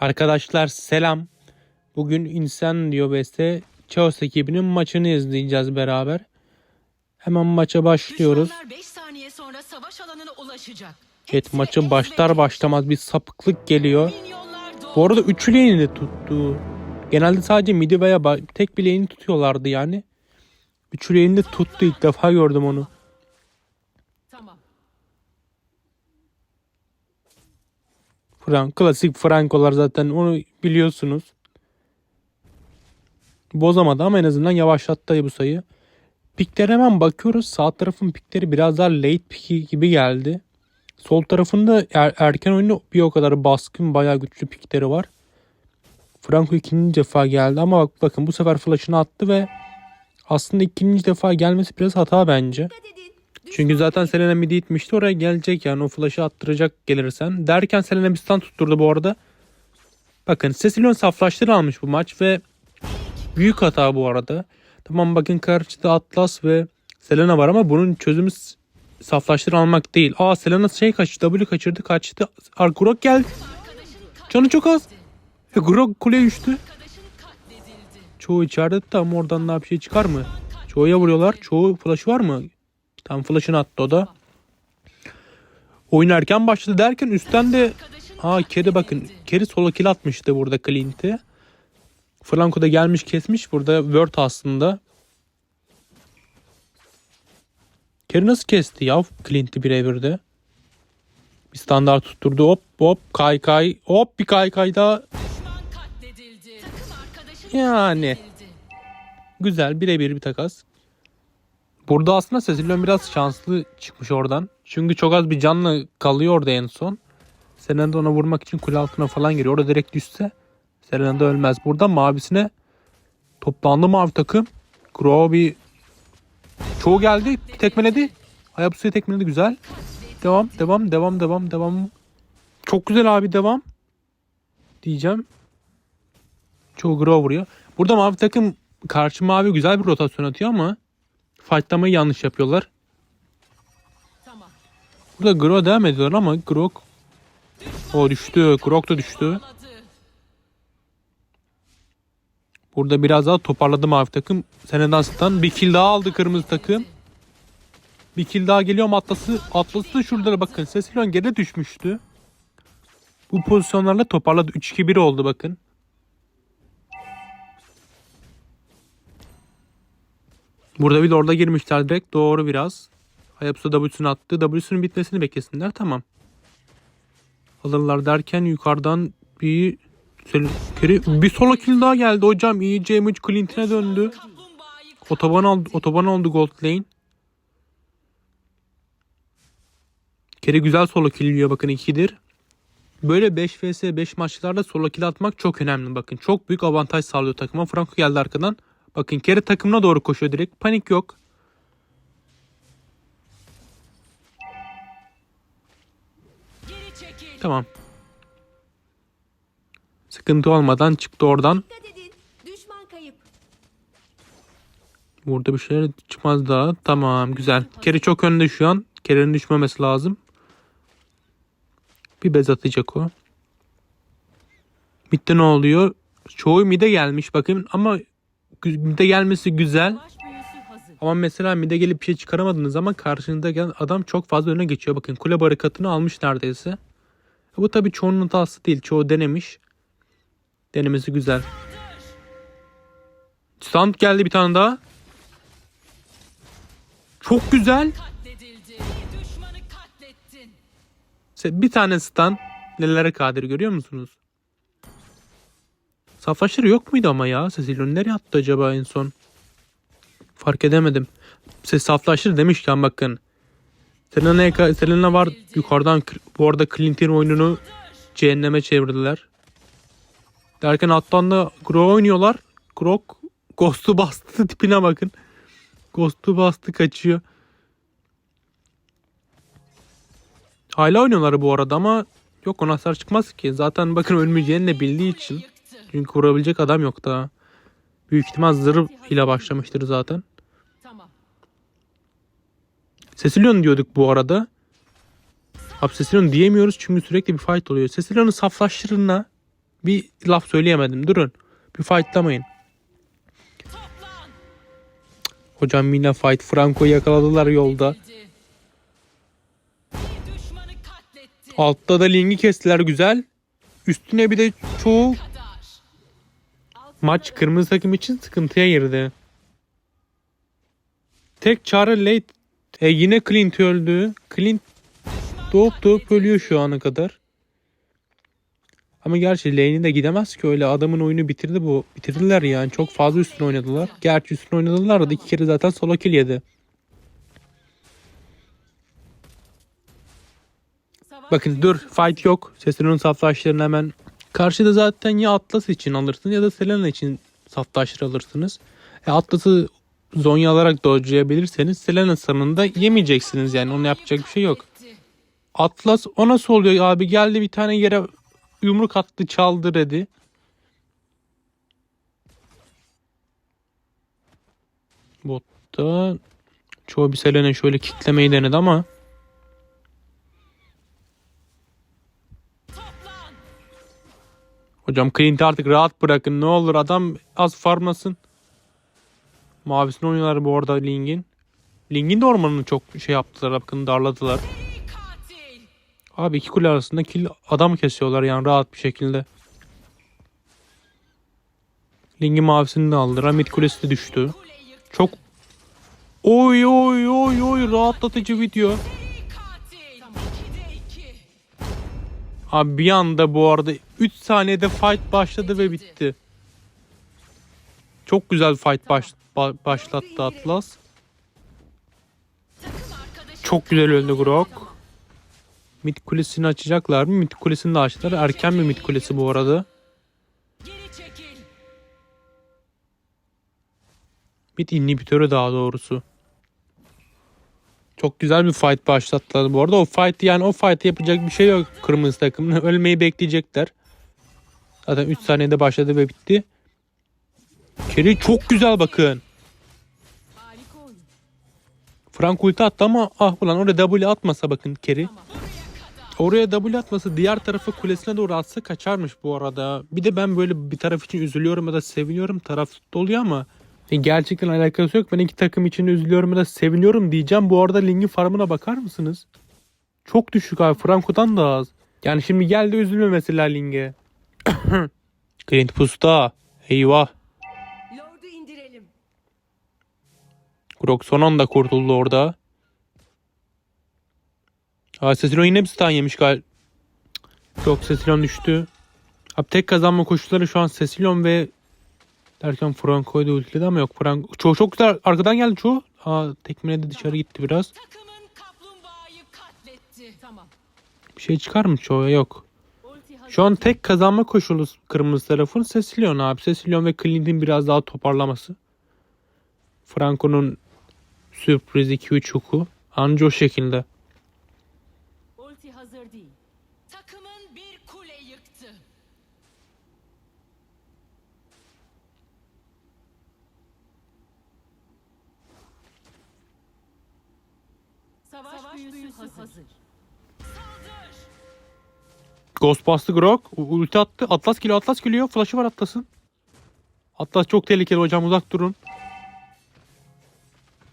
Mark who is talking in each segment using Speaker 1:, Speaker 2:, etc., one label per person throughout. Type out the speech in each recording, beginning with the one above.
Speaker 1: Arkadaşlar selam. Bugün insan diyor Beste Chaos ekibinin maçını izleyeceğiz beraber. Hemen maça başlıyoruz.
Speaker 2: Düşmanlar 5 saniye sonra savaş alanına ulaşacak.
Speaker 1: Evet maçı başlar başlamaz bir sapıklık geliyor. Bu arada üçlü lane'i de tuttu. Genelde sadece midi veya tek bir lane'i tutuyorlardı yani. Üçlü lane'i de tuttu ilk defa gördüm onu.
Speaker 2: Tamam.
Speaker 1: Frank, klasik Frankolar zaten onu biliyorsunuz. Bozamadı ama en azından yavaşlattı bu sayı. Piklere hemen bakıyoruz. Sağ tarafın pikleri biraz daha late piki gibi geldi. Sol tarafında er- erken oyunu bir o kadar baskın bayağı güçlü pikleri var. Franco ikinci defa geldi ama bak bakın bu sefer flash'ını attı ve aslında ikinci defa gelmesi biraz hata bence. Çünkü zaten Selena midi itmişti oraya gelecek yani o flash'ı attıracak gelirsen. Derken Selena bir stand tutturdu bu arada. Bakın Cecilion saflaştır almış bu maç ve büyük hata bu arada. Tamam bakın karşıda Atlas ve Selena var ama bunun çözümü saflaştır almak değil. Aa Selena şey kaçtı W kaçırdı kaçtı. Ar Grok geldi. Canı çok az. E, Grok kuleye düştü. Çoğu içeride de ama oradan daha bir şey çıkar mı? Çoğuya vuruyorlar. Çoğu flash var mı? Tam flash'ını attı o da. Oyun erken başladı derken üstten de Aa Kerry bakın. Kerry solo kill atmıştı burada Clint'i. Franco da gelmiş kesmiş. Burada Word aslında. Kerry nasıl kesti ya Clint'i birebir Bir standart tutturdu. Hop hop kay kay. Hop bir kay kay daha. Yani. Güzel birebir bir takas. Burada aslında Cecilion biraz şanslı çıkmış oradan. Çünkü çok az bir canla kalıyor orada en son. Selena da ona vurmak için kule altına falan giriyor. Orada direkt düşse Selena da ölmez. Burada mavisine toplandı mavi takım. Crow bir çoğu geldi. Tekmeledi. Hayapsu'yu tekmeledi güzel. Devam devam devam devam devam. Çok güzel abi devam. Diyeceğim. Çoğu Grow vuruyor. Burada mavi takım karşı mavi güzel bir rotasyon atıyor ama fightlamayı yanlış yapıyorlar. Burada Grow devam ediyorlar ama Grok o düştü. Grok da düştü. Burada biraz daha toparladı mavi takım. Senedans'tan bir kill daha aldı kırmızı takım. Bir kill daha geliyor ama Atlas'ı, Atlas'ı da şurada bakın. Cecilion geri düşmüştü. Bu pozisyonlarla toparladı. 3-2-1 oldu bakın. Burada bir de orada girmişler direkt. Doğru biraz. Hayabusa W'sunu attı. W'sunun bitmesini beklesinler. Tamam. Alırlar derken yukarıdan bir Keri- bir solo kill daha geldi hocam. İyice Emage Clint'ine döndü. Otoban aldı, otoban oldu Gold Lane. Kere güzel solo kill yiyor bakın 2'dir. Böyle 5 vs 5 maçlarda solo kill atmak çok önemli bakın. Çok büyük avantaj sağlıyor takıma. Franco geldi arkadan. Bakın Kere takımına doğru koşuyor direkt. Panik yok. Tamam. Sıkıntı olmadan çıktı oradan. Burada bir şeyler çıkmaz daha. Tamam güzel. Kere çok önde şu an. Kere'nin düşmemesi lazım. Bir bez atacak o. Mid'de ne oluyor? Çoğu mid'e gelmiş bakın ama mid'e gelmesi güzel. Ama mesela mid'e gelip bir şey çıkaramadığınız zaman karşınızda gelen adam çok fazla öne geçiyor. Bakın kule barikatını almış neredeyse. Bu tabii çoğunun hatası değil. Çoğu denemiş. Denemesi güzel. Stand geldi bir tane daha. Çok güzel.
Speaker 2: Bir
Speaker 1: tane stand nelere kadir görüyor musunuz? Saflaşır yok muydu ama ya? Cecilion nereye attı acaba en son? Fark edemedim. Ses saflaşır demişken bakın. Selena, Selena var yukarıdan bu arada Clint'in oyununu cehenneme çevirdiler. Derken alttan da Grok oynuyorlar. Grok Ghost'u bastı tipine bakın. Ghost'u bastı kaçıyor. Hala oynuyorlar bu arada ama yok ona hasar çıkmaz ki. Zaten bakın ölmeyeceğini de bildiği için. Çünkü vurabilecek adam yok daha. Büyük ihtimal zırh ile başlamıştır zaten. Cecilion diyorduk bu arada. Abi Cecilion diyemiyoruz çünkü sürekli bir fight oluyor. Cecilion'un saflaştırına bir laf söyleyemedim. Durun. Bir fightlamayın. Hocam yine fight. Franco'yu yakaladılar yolda. Altta da Ling'i kestiler güzel. Üstüne bir de çoğu. Maç kırmızı takım için sıkıntıya girdi. Tek çare late. E yine Clint öldü. Clint doğup doğup ölüyor şu ana kadar. Ama gerçi lane'i de gidemez ki öyle adamın oyunu bitirdi bu. Bitirdiler yani çok fazla üstüne oynadılar. Gerçi üstüne oynadılar da iki kere zaten solo kill yedi. Bakın dur fight yok. Sesinin saftaşlarını hemen karşıda zaten ya Atlas için alırsın ya da Selena için saftaşları alırsınız. E Atlas'ı Zonya alarak dodge'layabilirseniz Selena sanında yemeyeceksiniz yani onu yapacak bir şey yok. Atlas o nasıl oluyor abi geldi bir tane yere yumruk attı çaldı dedi. Botta çoğu bir Selena şöyle kitlemeyi denedi ama Hocam Clint'i artık rahat bırakın. Ne olur adam az farmlasın. Mavisini oynuyorlar bu arada Ling'in. Ling'in de ormanını çok şey yaptılar. Bakın darladılar. Abi iki kule arasında kill adam kesiyorlar yani rahat bir şekilde. Ling'in mavisini de aldılar. Mid kulesi de düştü. Çok Oy oy oy oy rahatlatıcı video. Abi bir anda bu arada 3 saniyede fight başladı ve bitti. Çok güzel fight baş, ba- başlattı Atlas. Çok güzel öldü Grok. Mid kulesini açacaklar mı? Mid kulesini de açtılar. Erken bir mid kulesi bu arada. Mid inhibitörü daha doğrusu. Çok güzel bir fight başlattılar bu arada. O fight yani o fight yapacak bir şey yok kırmızı takımın. Ölmeyi bekleyecekler. Zaten 3 saniyede başladı ve bitti. Kerry çok güzel bakın. Frank ulti attı ama ah ulan oraya W atmasa bakın Kerry. Oraya W atması diğer tarafı kulesine doğru atsa kaçarmış bu arada. Bir de ben böyle bir taraf için üzülüyorum ya da seviniyorum. Taraf oluyor ama e, gerçekten alakası yok. Ben iki takım için üzülüyorum ya da seviniyorum diyeceğim. Bu arada Ling'in farmına bakar mısınız? Çok düşük abi. Franco'dan da az. Yani şimdi geldi üzülme mesela Ling'e. Clint Pusta. Eyvah.
Speaker 3: Lord'u indirelim.
Speaker 1: Grok son anda kurtuldu orada. Cecilio yine bir stun yemiş gal. Yok Cecilio düştü. Abi tek kazanma koşulları şu an Cecilio ve derken Franco'yu da ultiledi ama yok. Franco çoğu çok güzel arkadan geldi çoğu. Aa tekmine de dışarı gitti biraz. Bir şey çıkar mı çoğu? Yok. Şu an tek kazanma koşulu kırmızı tarafın Cecilio abi. Cecilio ve Clint'in biraz daha toparlaması. Franco'nun sürpriz 2-3 huku. Anca o şekilde.
Speaker 2: Ulti hazır değil. Takımın bir kule yıktı. Savaş, büyüsü, hazır. Saldır.
Speaker 1: Ghost bastı Grok. Ulti attı. Atlas geliyor. Atlas geliyor. Flash'ı var Atlas'ın. Atlas çok tehlikeli hocam. Uzak durun.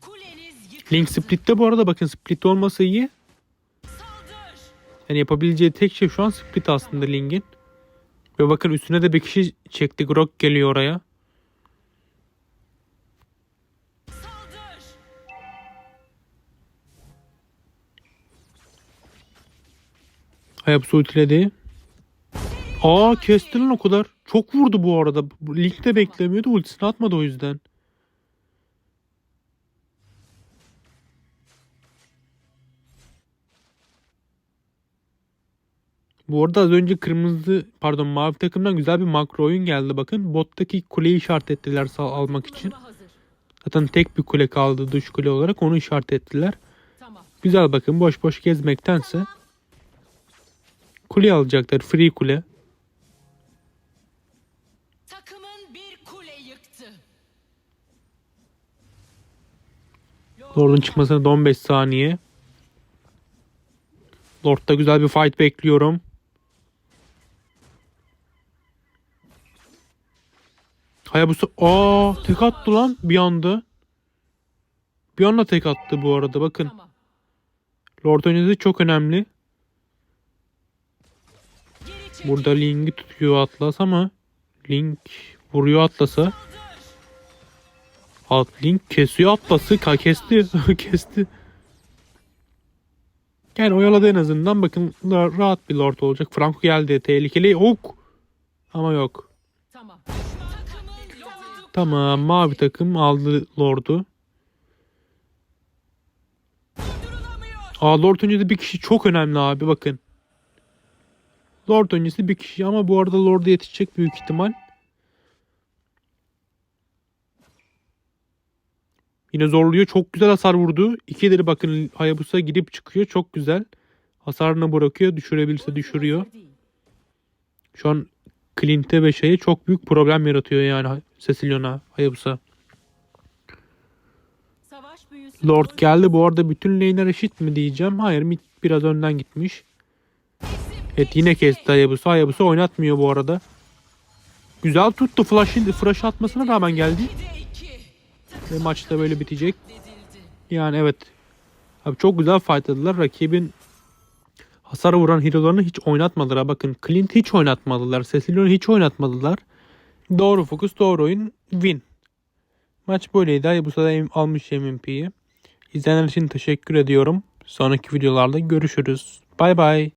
Speaker 2: Kuleniz yıkıldı.
Speaker 1: Link split'te bu arada. Bakın split olması iyi.
Speaker 2: Saldır.
Speaker 1: Yani yapabileceği tek şey şu an split aslında Link'in. Ve bakın üstüne de bir kişi çekti. Grok geliyor oraya. Hayabusa ultiledi. Aa kesti lan o kadar. Çok vurdu bu arada. Bu Link de beklemiyordu. Ultisini atmadı o yüzden. Bu arada az önce kırmızı pardon mavi takımdan güzel bir makro oyun geldi bakın. Bottaki kuleyi işaret ettiler sağ almak için. Zaten tek bir kule kaldı dış kule olarak onu işaret ettiler. Güzel bakın boş boş gezmektense kule alacaklar free kule.
Speaker 2: Takımın bir kule yıktı.
Speaker 1: Lord'un çıkmasına da 15 saniye. Lord'da güzel bir fight bekliyorum. Hayabusa aa tek attı lan bir anda. Bir anda tek attı bu arada bakın. Lord oynadığı çok önemli. Burada Link'i tutuyor Atlas ama Link vuruyor Atlas'a. At Link kesiyor Atlas'ı. Ka kesti. kesti. Yani oyaladı en azından. Bakın ra- rahat bir Lord olacak. Franco geldi. Tehlikeli. Ok. Ama yok.
Speaker 2: Tamam.
Speaker 1: Tamam. Mavi takım aldı Lord'u. Aa Lord öncesi bir kişi çok önemli abi bakın. Lord öncesi bir kişi ama bu arada Lord'a yetişecek büyük ihtimal. Yine zorluyor. Çok güzel hasar vurdu. İkileri bakın Hayabusa gidip çıkıyor. Çok güzel. Hasarını bırakıyor. Düşürebilirse düşürüyor. Şu an Clint'e ve şeye çok büyük problem yaratıyor yani Cecilion'a Hayabusa. Lord geldi. Bu arada bütün lane'ler eşit mi diyeceğim. Hayır mid biraz önden gitmiş. Evet yine kesti Hayabusa. Hayabusa oynatmıyor bu arada. Güzel tuttu. Flash'ın flash atmasına rağmen geldi.
Speaker 2: 2'de 2
Speaker 1: Ve maç da böyle bitecek. Yani evet. Abi çok güzel fightladılar. Rakibin hasar vuran hero'larını hiç oynatmadılar. Bakın Clint hiç oynatmadılar. Cecilion'u hiç oynatmadılar. Doğru fokus, doğru oyun. Win. Maç böyleydi. Hayabusa da em- almış MVP'yi. İzleyenler için teşekkür ediyorum. Sonraki videolarda görüşürüz. Bay bay.